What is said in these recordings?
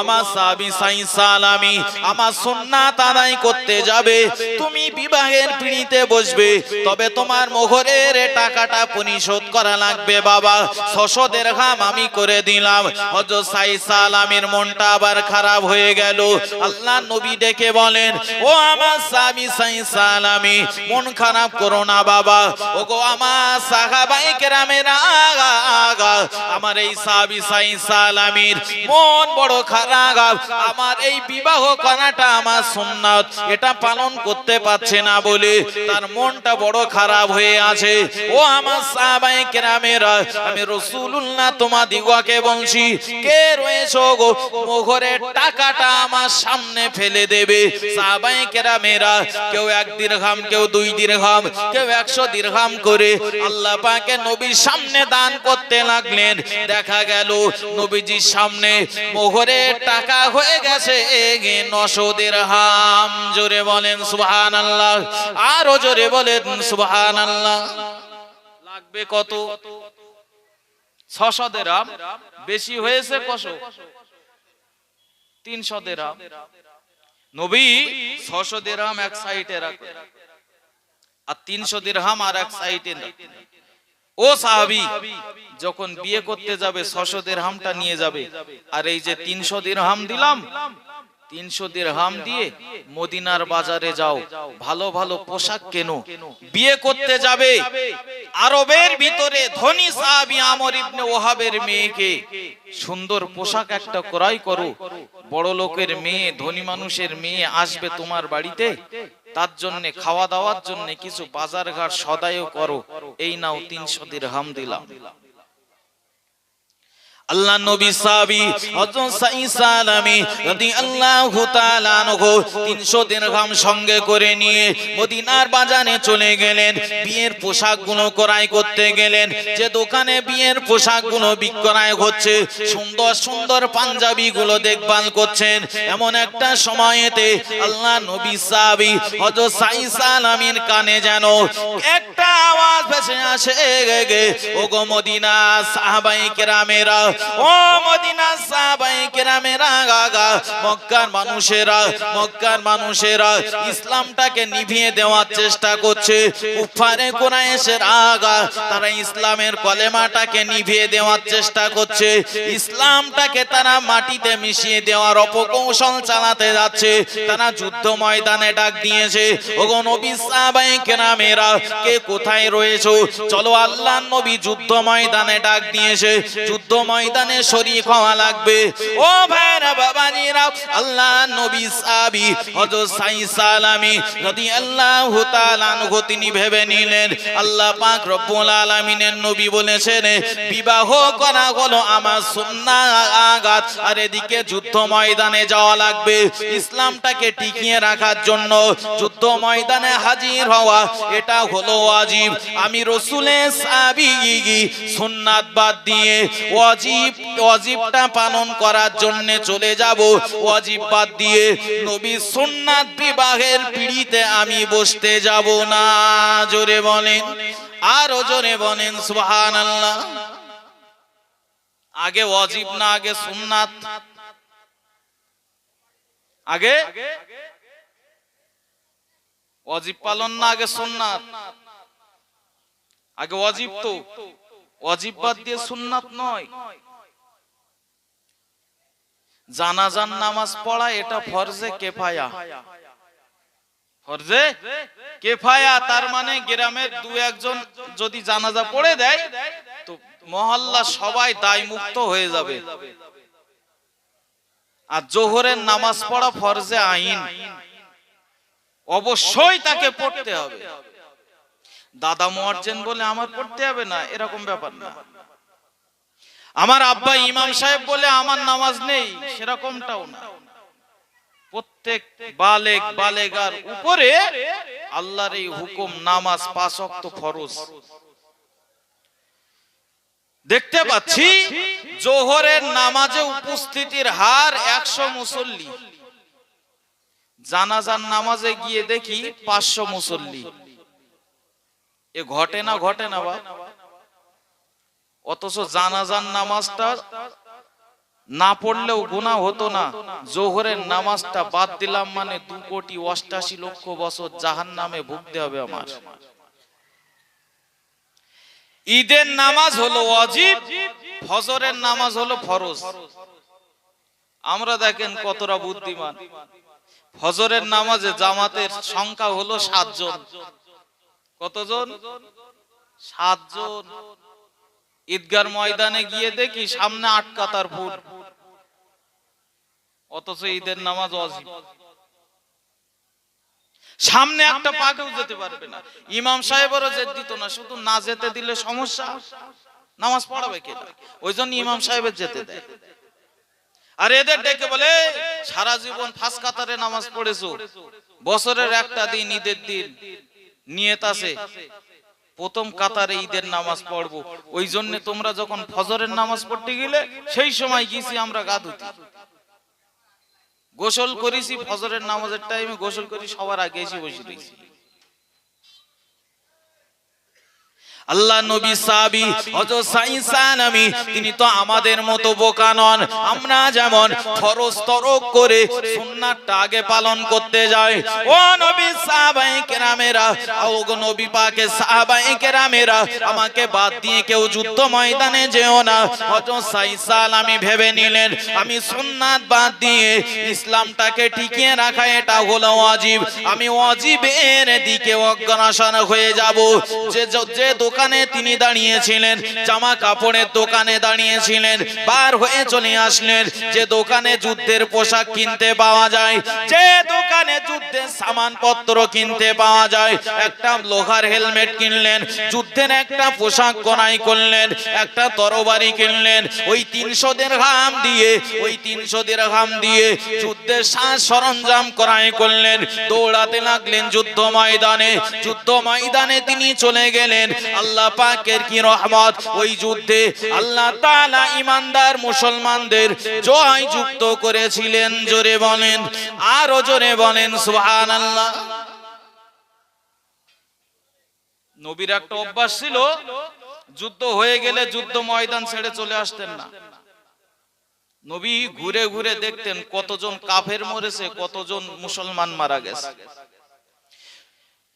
আমার সাবি সাই সালামি আমার সুন্নাত আদায় করতে যাবে। তুমি বিবাহের পিড়িতে বসবে, তবে তোমার মোহরের টাকাটা পরিশোধ করা লাগবে বাবা। ছশো দেড়হাম আমি করে দিলাম। হজরত সাই সালামের মনটা আবার খারাপ হয়ে গেল। আল্লাহ নবী ডেকে বলেন, ও আমার সাবি সাই সালামি মন খারাপ করো না বাবা। ও গো আমার সাহাবাই কেরামের আগা আমার এই সাবি সাই সালামির মন বড় খারাপ। আমার এই বিবাহ করাটা আমার সুন্নাত। এটা পালন করতে পারছে না বলে তার মনটা বড় খারাপ হয়ে আছে। ও আমার সাহাবাই কেরামেরা, আমি রসুলুল্লাহ তোমা দিগকে বলছি, কে রয়েছো গো? মোহরের টাকাটা আমার সামনে ফেলে দেবে। সাহাবাই কেরামেরা, কেউ এক দিরহাম, কেউ দুই দিরহাম, কেউ একশো দিরহাম করে আল্লাহ পাকে নবীর সামনে দান করতে লাগলেন। দেখা গেল, নবীজির সামনে মোহরের টাকা হয়ে গেছে নশো হাম। জোরে বলেন সুবহান আল্লাহ আরও জোরে বলেন সুবহান আল্লাহ লাগবে কত? ছশো দেরাম। বেশি হয়েছে কশো? তিনশো দেরাম। নবী ছশো দেরাম এক সাইডে রাখে আর তিনশো আর এক সাইডে ও সাহাবি, যখন বিয়ে করতে যাবে, ছশো দিরহামটা নিয়ে যাবে। আর এই যে তিনশো দিরহাম দিলাম, তিনশো দিরহাম দিয়ে মদিনার বাজারে যাও, ভালো ভালো পোশাক কেনো, বিয়ে করতে যাবে। আরবের ভিতরে ধনী সাহাবি আমর ইবনে ওহাবের মেয়েকে সুন্দর পোশাক একটা ক্রয় করো বড় লোকের মেয়ে, ধনী মানুষের মেয়ে আসবে তোমার বাড়িতে তার জন্য খাওয়া দাওয়ার জন্য কিছু বাজার ঘাট সদায়ও করো। এই নাও তিনশো দিরহাম দিলাম। আল্লাহ নবী সাবি হযরত সাইসা আলামি রাদিয়াল্লাহু তাআলা আনহু 300 দিরহাম সঙ্গে করে নিয়ে মদিনার বাজারে চলে গেলেন। বিয়ের পোশাকগুলো ক্রয় করতে গেলেন। যে দোকানে বিয়ের পোশাকগুলো বিক্রয় হচ্ছে, সুন্দর সুন্দর পাঞ্জাবি গুলো দেখভাল করছেন। এমন একটা সময়েতে আল্লাহ নবী সাবি হযরত সাইসা আলামির কানে যেন একটা আওয়াজ ভেসে আসে গে ও গো মদিনা সাহাবায়ে কেরামেরা ও মদিনা সাহাবায়ে কেরামেরা গাগা মক্কার মানুষেরা মক্কার মানুষেরা ইসলামটাকে নিভিয়ে দেওয়ার চেষ্টা করছে। কুফারে কুরাইশের আগা, তারা ইসলামের কলেমাটাকে নিভিয়ে দেওয়ার চেষ্টা করছে। ইসলামটাকে তারা মাটিতে মিশিয়ে দেওয়ার অপকৌশল চালাতে যাচ্ছে। তারা যুদ্ধ ময়দানে ডাক দিয়েছে, ওগো নবী সাহাবায়ে কেরামেরা, কে কোথায় রয়েছো? চলো আল্লাহ নবী যুদ্ধ ময়দানে ডাক দিয়েছে। যুদ্ধ ময়দানে শরীক হওয়া লাগবে। ও ভাইরা বাবাজিরা, আল্লাহ নবী সাহাবী হযরত সাই সালামি রাদিয়াল্লাহু তাআলা আনহু তিনি ভেবে নিলেন, আল্লাহ পাক রব্বুল আলামিনের নবী বলেছেন, বিবাহ করা হলো আমার সুন্নাহ আগাত আর এদিকে যুদ্ধ ময়দানে যাওয়া লাগবে। ইসলামটাকে টিকিয়ে রাখার জন্য যুদ্ধ ময়দানে হাজির হওয়া, এটা হলো ওয়াজিব। আমি রসুলের সাবি সুন্নাত বাদ দিয়ে ওয়াজিব ওয়াজিবটা পালন করার জন্য চলে যাব। ওয়াজিব বাদ দিয়ে নবী সুন্নাত বিবাহের পিড়িতে আমি বসতে যাব না। জোরে বলেন, আরও জোরে বলেন, সুবহানাল্লাহ। আগে ওয়াজিব না, আগে সুন্নাত। আগে? ওয়াজিব পালন না, আগে সুন্নাত। আগে ওয়াজিব তো। ওয়াজিব বাদ দিয়ে সুন্নাত নয়। জানাজান নামাজ পড়া এটা ফরজে কেফায়া। ফরজে কেফায়া তার মানে গ্রামের দু একজন যদি জানাজা পড়ে দেয় তো মহল্লা সবাই দায় মুক্ত হয়ে যাবে। আর জোহরের নামাজ পড়া ফরজে আইন। অবশ্যই তাকে পড়তে হবে। দাদা মোয়ার্জেন বলে আমার পড়তে হবে না এরকম ব্যাপার না। আমার আব্বা ইমাম সাহেব বলে আমার নামাজ নেই সেরকমটাও না। প্রত্যেক বালেক বালেগার উপরে আল্লাহর এই হুকুম নামাজ পাঁচ ওয়াক্ত ফরজ। দেখতে পাচ্ছি জোহরের নামাজে উপস্থিতির হার একশো মুসল্লি। জানাজার নামাজে গিয়ে দেখি পাঁচশো মুসল্লি। এ ঘটে না ঘটে না বা অথচ জানাজান নামাজটা না পড়লেও গুনাহ হতো না। জোহরের নামাজটা বাদ দিলাম মানে দু কোটি অষ্টাশি লক্ষ বছর জাহান নামে ভুগতে হবে আমার। ঈদের নামাজ হলো অজিব ফজরের নামাজ হলো ফরজ। আমরা দেখেন কতটা বুদ্ধিমান। ফজরের নামাজে জামাতের সংখ্যা হলো সাতজন। কতজন? সাতজন। ঈদগার ময়দানে গিয়ে দেখি সামনে আট কাতার ফুট অথচ ঈদের নামাজ অজিব। সামনে একটা পাকেও যেতে পারবে না। ইমাম সাহেবেরও যেত দিত না, শুধু না যেতে দিলে সমস্যা। নামাজ পড়াবে কে? ওই জন্য ইমাম সাহেবের যেতে দেয়। আর এদের ডেকে বলে সারা জীবন ফাঁস কাতারে নামাজ পড়েছো। বছরের একটা দিন, ঈদের দিন। নিয়ত আছে। প্রথম কাতারে ঈদের নামাজ পড়ব। ওই জন্য তোমরা যখন ফজরের নামাজ পড়তে গেলে সেই সময় গেছি আমরা গা ধুতি গোসল করেছি, ফজরের নামাজের টাইমে গোসল করি, সবার আগে এসে বসে রয়েছি আল্লাহ নবী সাহাবী, হযরত সাইসান আমি তিনি তো আমাদের মতো বোকা নন। আমরা যেমন ফরজ তরক করে সুন্নাতটা আগে পালন করতে যাই। ও নবী সাহাবায়ে কেরামেরা ও নবী পাকে সাহাবায়ে কেরামেরা, আমাকে বাদ দিয়ে কেউ যুদ্ধ ময়দানে যেও না। হযরত সাইসান আমি ভেবে নিলেন, আমি সুন্নাত বাদ দিয়ে ইসলামটাকে টিকিয়ে রাখা, এটা হলো ওয়াজিব। আমি ওয়াজিবের দিকে অগ্রসর হয়ে যাব। যে যে দোকানে তিনি দাঁড়িয়েছিলেন, জামা কাপড়ের দোকানে দাঁড়িয়েছিলেন। বার হয়ে চলে আসলেন, যে দোকানে যুদ্ধের পোশাক কিনতে পাওয়া যায়, যে দোকানে যুদ্ধের সামানপত্র কিনতে পাওয়া যায়। একটা লোহার হেলমেট কিনলেন, যুদ্ধের একটা পোশাক কনাই করলেন, একটা তরবারি কিনলেন। ওই তিনশো দের ঘাম দিয়ে, ওই তিনশো দের ঘাম দিয়ে যুদ্ধের সাজ সরঞ্জাম করাই করলেন। দৌড়াতে লাগলেন যুদ্ধ ময়দানে। যুদ্ধ ময়দানে তিনি চলে গেলেন। আল্লাহ পাকের কি রহমত? ওই যুদ্ধে আল্লাহ তাআলা ইমানদার মুসলমানদের জয় যুক্ত করেছিলেন, জোরে বলেন, আরও জোরে বলেন, সুবহানাল্লাহ। নবীর একটা অভ্যাস ছিল, যুদ্ধ হয়ে গেলে যুদ্ধ ময়দান ছেড়ে চলে আসতেন না। নবী ঘুরে ঘুরে দেখতেন কতজন কাফের মরেছে, কতজন মুসলমান মারা গেছে।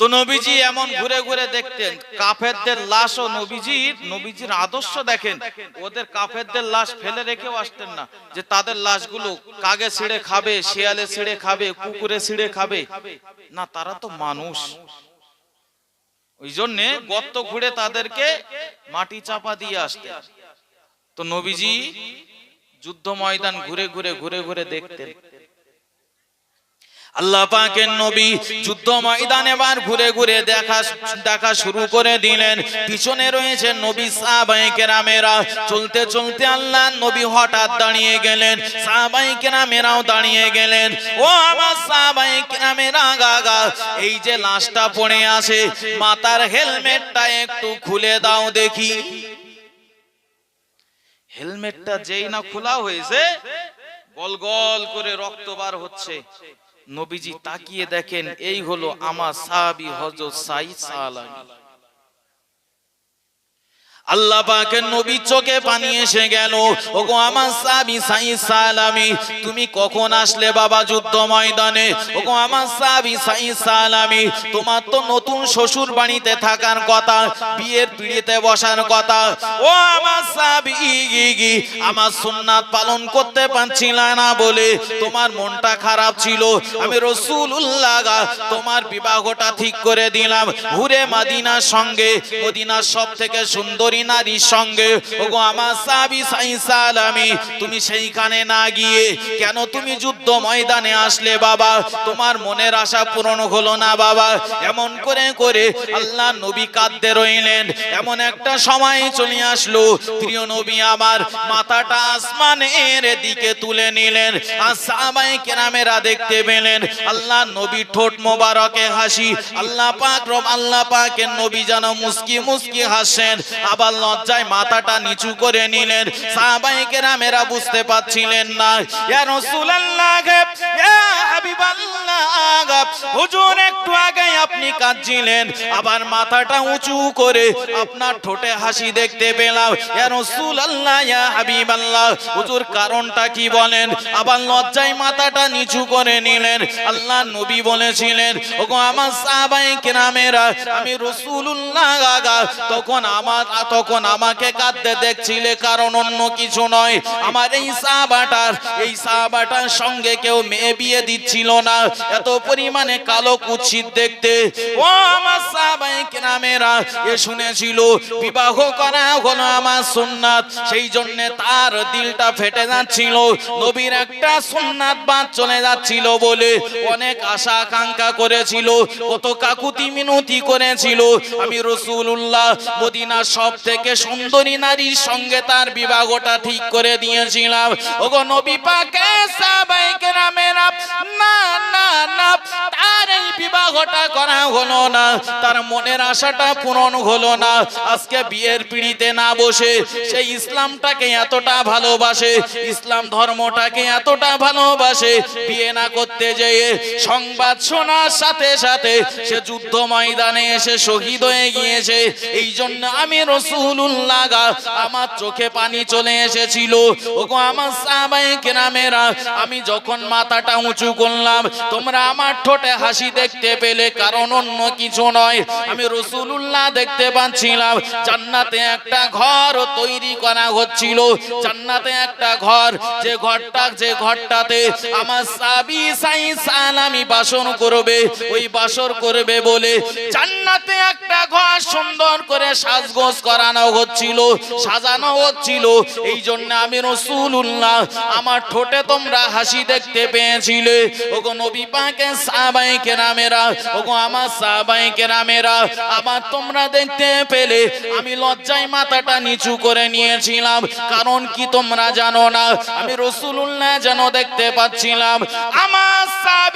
তো নবীজি এমন ঘুরে ঘুরে দেখতেন কাফেরদের লাশ ও নবীজির নবীজির আদর্শ দেখেন। ওদের কাফেরদের লাশ ফেলে রেখেও আসতেন না। যে তাদের লাশগুলো কাগে ছিঁড়ে খাবে শিয়ালে ছিঁড়ে খাবে কুকুরে ছিঁড়ে খাবে। না তারা তো মানুষ। ওই জন্যে গর্ত ঘুরে তাদেরকে মাটি চাপা দিয়ে আসতেন। তো নবীজি যুদ্ধ ময়দান ঘুরে ঘুরে ঘুরে ঘুরে দেখতেন। আল্লাহ পাকের নবী যুদ্ধ ময়দানে বার ঘুরে ঘুরে দেখা দেখা শুরু করে দিলেন। পিছনে রয়েছে নবী সাহাবায়ে কেরামেরা। চলতে চলতে আল্লাহ নবী হঠাৎ দাঁড়িয়ে গেলেন। সাহাবায়ে কেরামেরাও দাঁড়িয়ে গেলেন। ও আমার সাহাবায়ে কেরামেরা গাগা এই যে লাশটা পড়ে আছে, মাথার হেলমেটটা একটু খুলে দাও দেখি। হেলমেটটা যেই না খোলা হয়েছে, গল গল করে রক্ত বার হচ্ছে। নবীজি তাকিয়ে দেখেন এই হলো আমার সাহাবি হজর সাইদ সালামি আল্লাহ পাকের নবী চোখে পানি এসে গেল। ওগো আমার সাহাবী সাইদ সালামি, তুমি কখন আসলে বাবা যুদ্ধ ময়দানে? ওগো আমার সাহাবী সাইদ সালামি, তোমার তো নতুন শ্বশুর বাড়িতে থাকার কথা, বিয়ের পিড়িতে বসার কথা। ও আমার সাহাবী আমার সুন্নাত পালন করতে পারছিল না বলে তোমার মনটা খারাপ ছিল। আমি রসুল্লাহ তোমার বিবাহটা ঠিক করে দিলাম। ঘুরে মাদিনার সঙ্গে, মদিনার সব থেকে সুন্দরী নারীর সঙ্গে। ওগো, আমার সাবি সালামি তুমি সেইখানে না গিয়ে কেন তুমি যুদ্ধ ময়দানে আসলে বাবা? তোমার মনের আশা পূরণ হলো না বাবা। এমন করে করে আল্লাহ নবী কাঁদতে রইলেন। এমন একটা সময় চলে আসলো। প্রিয় নবী আমার মাথাটা আসমানের দিকে তুলে নিলেন আর সাহাবাই কেরামেরা দেখতে পেলেন, আল্লাহ নবী ঠোঁট মোবারকে হাসি, আল্লাহ পাক রব, আল্লাহ পাকের নবী যেন মুস্কি মুস্কি হাসেন। আবার লজ্জায় মাথাটা নিচু করে নিলেন। সাহাবাই কেরামেরা বুঝতে পারছিলেন না। একটু আগে আপনি কাঁদছিলেন। আবার মাথাটা উঁচু করে আপনার ঠোঁটে হাসি দেখতে পেলাম। কারণটা কি বলেন? আবার লজ্জায় মাথাটা নিচু করে নিলেন। আল্লাহ নবী বলেছিলেন আমার সাহাবায়ে কেরামেরা, আমি রাসূলুল্লাহ আগা তখন আমার তখন আমাকে কাঁদতে দেখছিলে, কারণ অন্য কিছু নয়। আমার এই সাহাবাটার এই সাহাবাটার সঙ্গে কেউ মেয়ে বিয়ে দিচ্ছিল না। এত পরিমাণে কালো কুৎসিত দেখতে। ও আমার সাহাবায়ে কেরামেরা, এ শুনেছিল, বিবাহ করা হলো আমার সুন্নাত। সেই জন্য তার দিলটা ফেটে যাচ্ছিল। নবীর একটা সুন্নাত বাদ চলে যাচ্ছিল বলে অনেক আশা আকাঙ্ক্ষা করেছিল। কত কাকুতি মিনতি করেছিল। আমি রসুল্লাহ মদিনা সব থেকে সুন্দরী নারীর সঙ্গে তার বিবাহটা ঠিক করে দিয়েছিলাম। ওগো নবী পাকে সাহাবায়ে কেরামেরা বিবাহটা করা হলো না, তার মনের আশাটা পূরণ হলো না। আজকে বিয়ের পিড়িতে না বসে সেই ইসলামটাকে এতটা ভালোবাসে, ইসলাম ধর্মটাকে এতটা ভালোবাসে, বিয়ে না করতে যেয়ে সংবাদ শোনার সাথে সাথে সে যুদ্ধ ময়দানে এসে শহীদ হয়ে গিয়েছে। এই জন্য আমি রসুল্লাহ আমার চোখে পানি চলে এসেছিল। ওগো আমার সাহাবায়ে কেরামেরা, আমি যখন মাথাটা উঁচু করলাম, তোমরা আমার ঠোঁটে হাসি দেখতে পেলে। কারণ অন্য কিছু নয়। আমি রসুল্লাহ দেখতে পাচ্ছিলাম, জান্নাতে একটা ঘর তৈরি করা হচ্ছিল। জান্নাতে একটা ঘর, যে ঘরটা, যে ঘরটাতে আমার সাবি সাই সালামি বাসন করবে, ওই বাসর করবে বলে জান্নাতে একটা ঘর সুন্দর করে সাজগোজ করানো হচ্ছিল, সাজানো হচ্ছিল। এই জন্য আমি রসুল্লাহ আমার ঠোঁটে তোমরা হাসি দেখতে পেয়েছিলে। ওগো নবী পাকে সাহাবাই কেরামেরা, ওগো আমার সাহাবাই কেরামেরা আমার তোমরা দেখতে পেলে, আমি লজ্জায় মাথাটা নিচু করে নিয়েছিলাম। কারণ কি তোমরা জানো না, আমি রসুল্লাহ যেন দেখতে পাচ্ছিলাম। আমার সাবি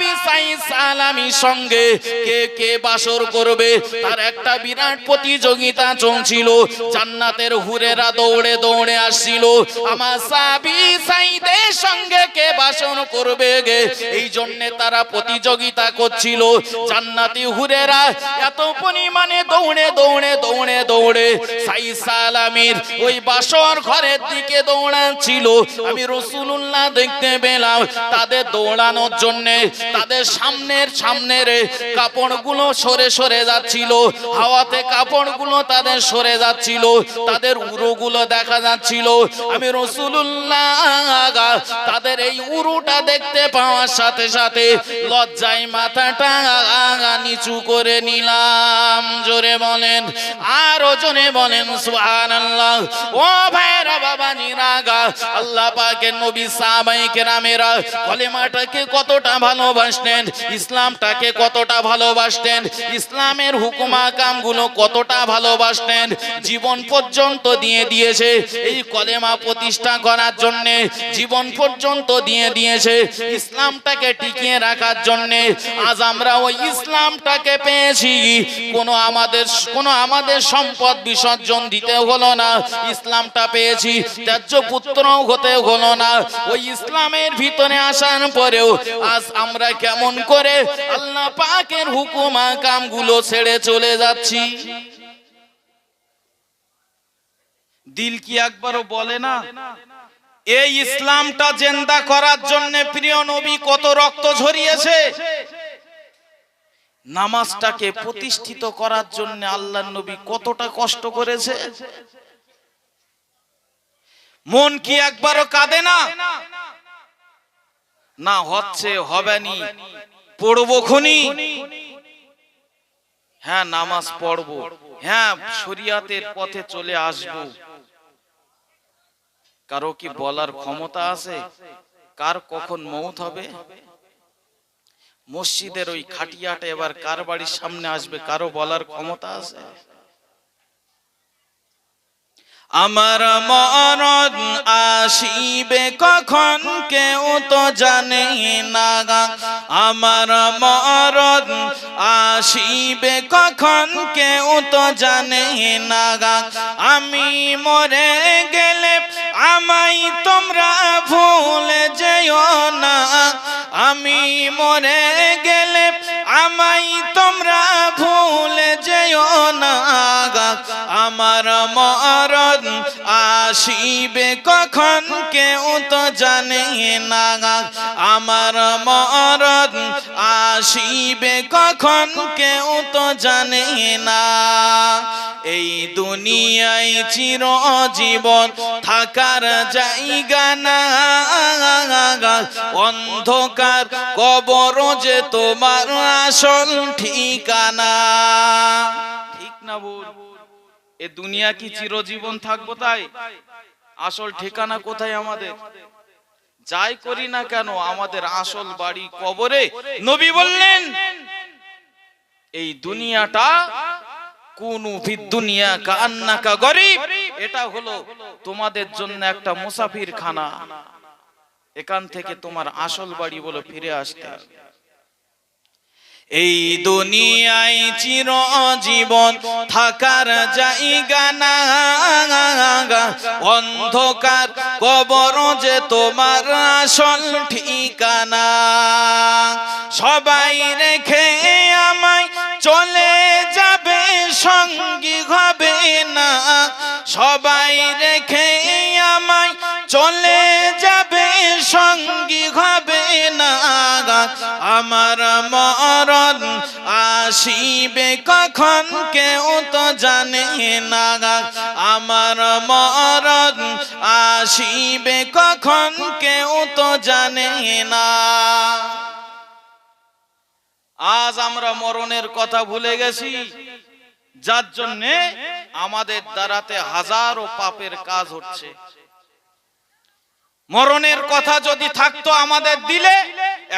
সালামি সঙ্গে কে কে বাসর করবে? তার একটা বিরাট প্রতিযোগিতা চলছিল। জান্নাতের হুরেরা দৌড়ে দৌড়ে আসছিল। আমার সাবি সাইদের সঙ্গে কে বাসন করবে গে? এই জন্য তারা প্রতিযোগিতা করছিল। জান্নাতি হুরেরা এত পরিমাণে দৌড়ে দৌড়ে দৌড়ে দৌড়ে সাই সালামির ওই বাসর ঘরের দিকে দৌড়াচ্ছিল। আমি রসুল্লাহ দেখতে পেলাম তাদের দৌড়ানোর জন্য, তাদের সামনের সামনের কাপড়গুলো সরে সরে যাচ্ছিল। হাওয়াতে কাপড়গুলো তাদের সরে যাচ্ছিল। তাদের উরুগুলো দেখা যাচ্ছিল। আমি রসুল্লাহ তাদের এই উরুটা দেখতে পাওয়ার সাথে সাথে লজ্জায় মাথাটা নিচু করে নিলাম। জোরে বলেন, আরও জোরে বলেন, সুবহানাল্লাহ। ও ভাইরা বাবা নিরাগা আল্লাহ পাকের নবী সাহাবায়ে কেরামেরা কলেমাটাকে কতটা ভালোবাসতেন। ইসলামটাকে কতটা ভালোবাসতেন? ইসলামের হুকুমা কামগুলো কতটা ভালোবাসতেন? জীবন পর্যন্ত দিয়ে দিয়েছে এই কলেমা প্রতিষ্ঠা করার জন্য, জীবন পর্যন্ত দিয়ে দিয়েছে ইসলামটাকে টিকিয়ে রাখার জন্য। আজ আমরা ওই ইসলামটাকে পেয়েছি। কোনো আমাদের কোনো আমাদের সম্পদ বিসর্জন দিতে হলো না, ইসলামটা পেয়েছি। ত্যায্য পুত্র হতে হলো না। ওই ইসলামের ভিতরে আসার পরেও আজ আমরা কেমন করে আল্লাহ পাকের হুকুমা কামগুলো ছেড়ে চলে যাচ্ছি। দিল কি একবারও বলে না? এই ইসলামটা জেন্দা করার জন্য প্রিয় নবী কত রক্ত ঝরিয়েছে। নামাজটাকে প্রতিষ্ঠিত করার জন্য আল্লাহ নবী কতটা কষ্ট করেছে। মন কি একবারও কাঁদে না? না, হচ্ছে, হবেনি। পড়ব খনি। হ্যাঁ নামাজ পড়ব। হ্যাঁ শরিয়াতের পথে চলে আসব। কারও কি বলার ক্ষমতা আছে? কার কখন মৌত হবে? মসজিদের ওই খাটিয়াটা এবার কার বাড়ির সামনে আসবে? কারও বলার ক্ষমতা আছে? আমার মরণ আসিবে কখন? কেউ তো জানে না আমার মরণ আসিবে কখন? কেউ তো জানে না আমি মরে গেলে আমাই তোমরা ভুলে যেও না। আমি মরে গেলে আমাই তোমরা ভুলে যেও না আমার মরণ আসিবে কখন, কেউ তো জানে না আমার মরণ আসিবে কখন কেউ তো জানে না। এই দুনিয়ায় চির জীবন থাকার জায়গা না। অন্ধকার কবর যে তোমার আসল ঠিকানা। ঠিক না বল। এ দুনিয়া কি চিরজীবন থাকব তাই? আসল ঠিকানা কোথায় আমাদের? যাই করি না কেন আমাদের আসল বাড়ি কবরে? নবী বললেন এই দুনিয়াটা কোন দুনিয়া কান্নাকা গরিব। এটা হলো তোমাদের জন্য একটা মুসাফির খানা এখান থেকে তোমার আসল বাড়ি বলে ফিরে আসতে হবে। এই দুনিয়ায় চির জীবন থাকার জায়গা না। অন্ধকার কবর যে তোমার আসল ঠিকানা। সবাই রেখে আমায় চলে যাবে, সঙ্গী হবে না। সবাই রেখে আমায় চলে যাবে, সঙ্গী হবে না। আমার মরণ আসিবে কখন? কেউ তো জানে না আমার মরণ আসিবে কখন? কেউ তো জানে না। আজ আমরা মরণের কথা ভুলে গেছি। যার জন্যে আমাদের দ্বারাতে হাজারো পাপের কাজ হচ্ছে। মরণের কথা যদি থাকতো আমাদের দিলে,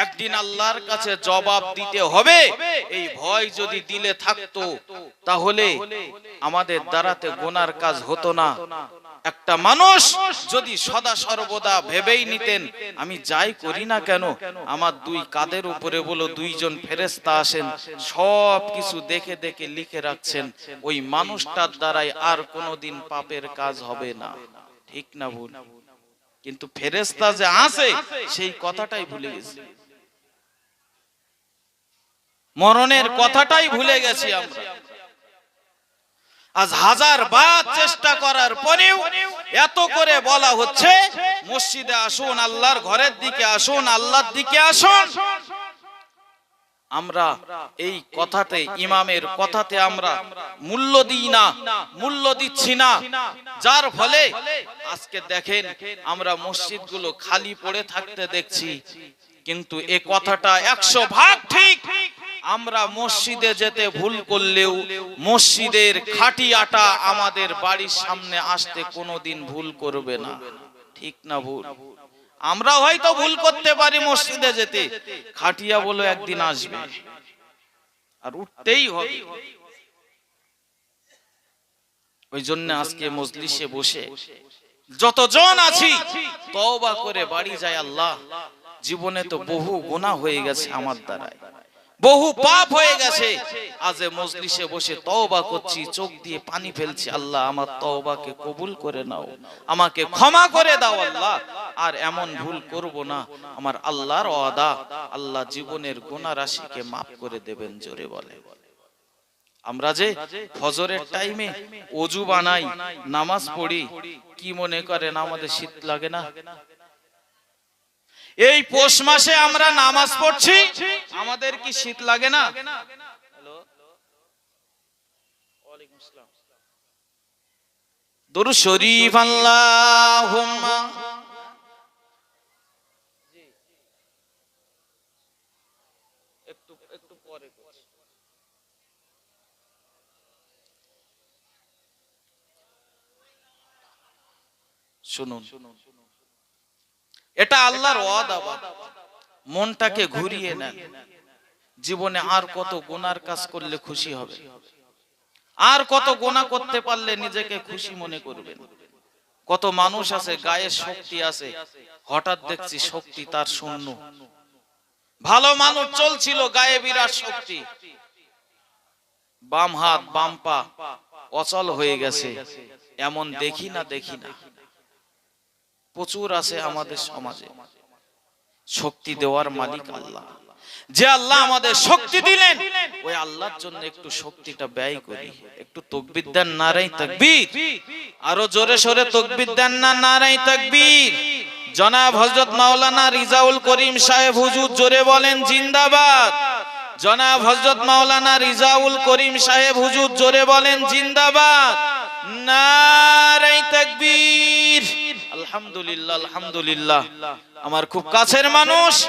একদিন আল্লাহর কাছে জবাব দিতে হবে। এই ভয় যদি দিলে থাকতো, তাহলে আমাদের দ্বারাতে গোনার কাজ হতো না। একটা মানুষ যদি সদা সর্বদা ভেবেই নিতেন, আমি যাই করি না কেন, আমার দুই কাদের উপরে বলো দুইজন ফেরেস্তা আসেন সব কিছু দেখে দেখে লিখে রাখছেন, ওই মানুষটার দ্বারাই আর কোনোদিন পাপের কাজ হবে না। ঠিক না ভুল? কিন্তু ফেরেস্তা যে আছে সেই কথাটাই ভুলে গেছি। মরণের কথাটাই ভুলে গেছি আমরা। আজ হাজার বার চেষ্টা করার পরেও এত করে বলা হচ্ছে মসজিদে আসুন আল্লাহর ঘরের দিকে আসুন আল্লাহর দিকে আসুন। আমরা এই কথাতে ইমামের কথাতে আমরা মূল্য দিই না মূল্য দিচ্ছি না। যার ফলে আজকে দেখেন আমরা মসজিদগুলো খালি পড়ে থাকতে দেখছি। কিন্তু এ কথাটা একশো ভাগ ঠিক। আমরা মসজিদে যেতে ভুল করলেও মসজিদের খাটি আটা আমাদের বাড়ির সামনে আসতে কোনোদিন ভুল করবে না। ঠিক না ভুল। আমরা হয়তো ভুল করতে পারি মসজিদে যেতে। খাটিয়া বলো একদিন আসবে। আর উঠতেই হবে। ওই জন্য আজকে মজলিসে বসে যতজন আছি, তওবা করে বাড়ি যায় আল্লাহ। জীবনে তো বহু গোনা হয়ে গেছে আমার দ্বারায়। বহু পাপ হয়ে গেছে। আজ মজলিসে বসে তওবা করছি চোখ দিয়ে পানি ফেলছি আল্লাহ আমার তওবাকে কবুল করে নাও আমাকে ক্ষমা করে দাও আল্লাহ আর এমন ভুল করব না আমার আল্লাহর ওয়াদা আল্লাহ জীবনের গুনাহ রাশিকে মাফ করে দেবেন জোরে বলে। আমরা যে ফজরের টাইমে অজু বানাই নামাজ পড়ি কি মনে করেন আমাদের শীত লাগে না? এই পৌষ মাসে আমরা নামাজ পড়ছি। আমাদের কি শীত লাগে না? পরে করছি। শুনুন। এটা আল্লাহর ওয়াদা মনটাকে ঘুরিয়ে নেন। জীবনে আর কত গুনার কাজ করলে খুশি হবে? আর কত গোনা করতে পারলে নিজেকে খুশি মনে করবেন। কত মানুষ আছে গায়ে শক্তি আছে। হঠাৎ দেখছি শক্তি তার শূন্য। ভালো মানুষ চলছিল গায়ে বিরাট শক্তি। বাম হাত বাম পা। অচল হয়ে গেছে। এমন দেখি না। দেখি না। প্রচুর আছে আমাদের সমাজে। শক্তি দেওয়ার মালিক আল্লাহ। যে আল্লাহ আমাদের শক্তি দিলেন ওই আল্লাহর জন্য একটু শক্তিটা ব্যয় করি। একটু তকবির দেন নারাই তাকবীর আরও জোরে সোরে তকবির দেন না নারাই তাকবীর। জনাব হযরত মাওলানা রিজাউল করিম সাহেব হুজুর জোরে বলেন জিন্দাবাদ। জনাব হযরত মাওলানা রিজাউল করিম সাহেব হুজুর জোরে বলেন জিন্দাবাদ। আলহামদুলিল্লাহ আলহামদুলিল্লাহ। আমার খুব কাছের মানুষ।